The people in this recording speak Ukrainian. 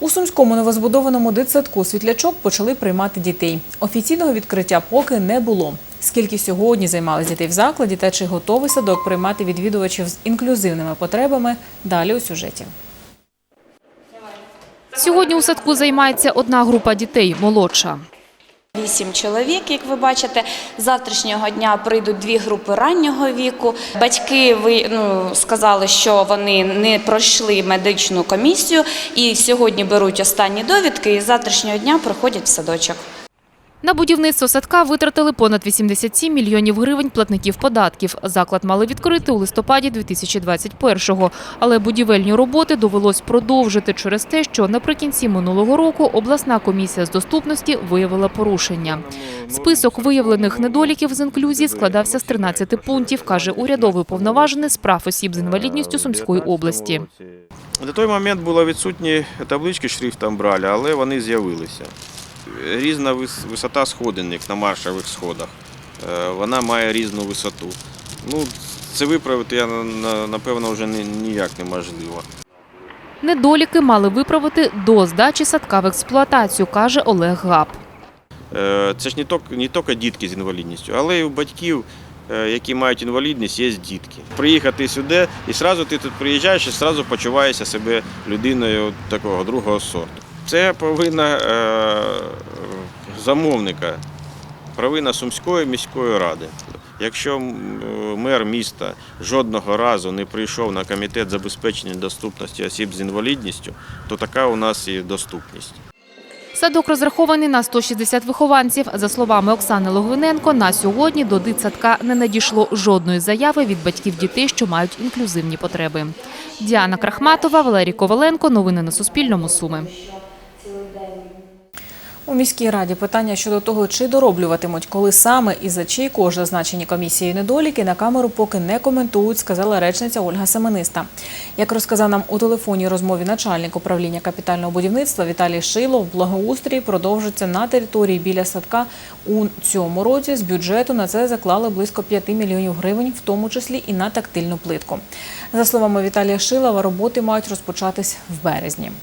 У Сумському новозбудованому дитсадку «Світлячок» почали приймати дітей. Офіційного відкриття поки не було. Скільки сьогодні займались дітей в закладі та чи готовий садок приймати відвідувачів з інклюзивними потребами – далі у сюжеті. Сьогодні у садку займається одна група дітей – молодша. Вісім чоловік, як ви бачите, з завтрашнього дня прийдуть дві групи раннього віку. Батьки ви ну, сказали, що вони не пройшли медичну комісію і сьогодні беруть останні довідки. І з завтрашнього дня приходять в садочок. На будівництво садка витратили понад 87 мільйонів гривень платників податків. Заклад мали відкрити у листопаді 2021-го. Але будівельні роботи довелось продовжити через те, що наприкінці минулого року обласна комісія з доступності виявила порушення. Список виявлених недоліків з інклюзії складався з 13 пунктів, каже урядовий повноважений з прав осіб з інвалідністю Сумської області. На той момент були відсутні таблички шрифтом брали, але вони з'явилися. Різна вис- висота сходинок на маршових сходах. Е, Вона має різну висоту. Ну, це виправити я на- на- напевно вже ні- ніяк неможливо. Недоліки мали виправити до здачі садка в експлуатацію, каже Олег Габ. Е, Це ж не тільки, не тільки дітки з інвалідністю, але й у батьків, е, які мають інвалідність, є дітки. Приїхати сюди і одразу ти тут приїжджаєш і одразу почуваєшся себе людиною такого другого сорту. Це провина е, замовника, провина Сумської міської ради. Якщо е, мер міста жодного разу не прийшов на комітет забезпечення доступності осіб з інвалідністю, то така у нас і доступність. Садок розрахований на 160 вихованців. За словами Оксани Логвиненко, на сьогодні до дитсадка не надійшло жодної заяви від батьків дітей, що мають інклюзивні потреби. Діана Крахматова, Валерій Коваленко. Новини на Суспільному. Суми. У міській раді питання щодо того, чи дороблюватимуть, коли саме і за чий кошт зазначені комісією недоліки, на камеру поки не коментують, сказала речниця Ольга Семениста. Як розказав нам у телефонній розмові начальник управління капітального будівництва Віталій Шилов, благоустрій продовжиться на території біля садка у цьому році. З бюджету на це заклали близько 5 мільйонів гривень, в тому числі і на тактильну плитку. За словами Віталія Шилова, роботи мають розпочатись в березні.